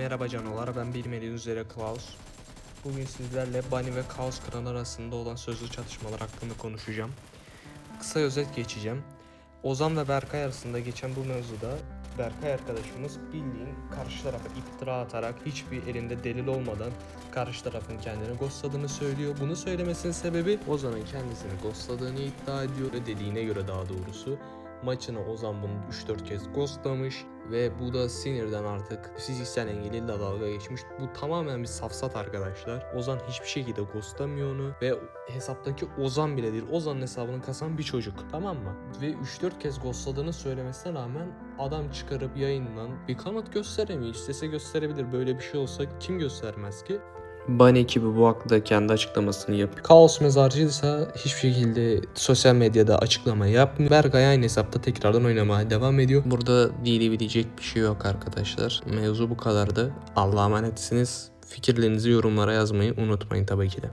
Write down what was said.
Merhaba canolar ben bilmediğiniz üzere Klaus. Bugün sizlerle Bunny ve Chaos Klan arasında olan sözlü çatışmalar hakkında konuşacağım. Kısa özet geçeceğim. Ozan ve Berkay arasında geçen bu mevzuda Berkay arkadaşımız bildiğin karşı tarafa iftira atarak hiçbir elinde delil olmadan karşı tarafın kendini ghostladığını söylüyor. Bunu söylemesinin sebebi Ozan'ın kendisini ghostladığını iddia ediyor ve dediğine göre daha doğrusu maçına Ozan bunu 3-4 kez ghostlamış ve bu da sinirden artık fiziksel engeliyle dalga geçmiş. Bu tamamen bir safsat arkadaşlar. Ozan hiçbir şekilde ghostlamıyor onu ve hesaptaki Ozan bile değil. Ozan'ın hesabını kasan bir çocuk. Tamam mı? Ve 3-4 kez ghostladığını söylemesine rağmen adam çıkarıp yayından bir kanıt gösteremiyor. İstese gösterebilir. Böyle bir şey olsa kim göstermez ki? Bunny ekibi bu hakta kendi açıklamasını yapıyor. Kaos mezarcıysa hiçbir şekilde sosyal medyada açıklama yapmıyor. Berkay aynı hesapta tekrardan oynamaya devam ediyor. Burada diyebilecek bir şey yok arkadaşlar. Mevzu bu kadardı. Allah'a emanetsiniz. Fikirlerinizi yorumlara yazmayı unutmayın tabii ki de.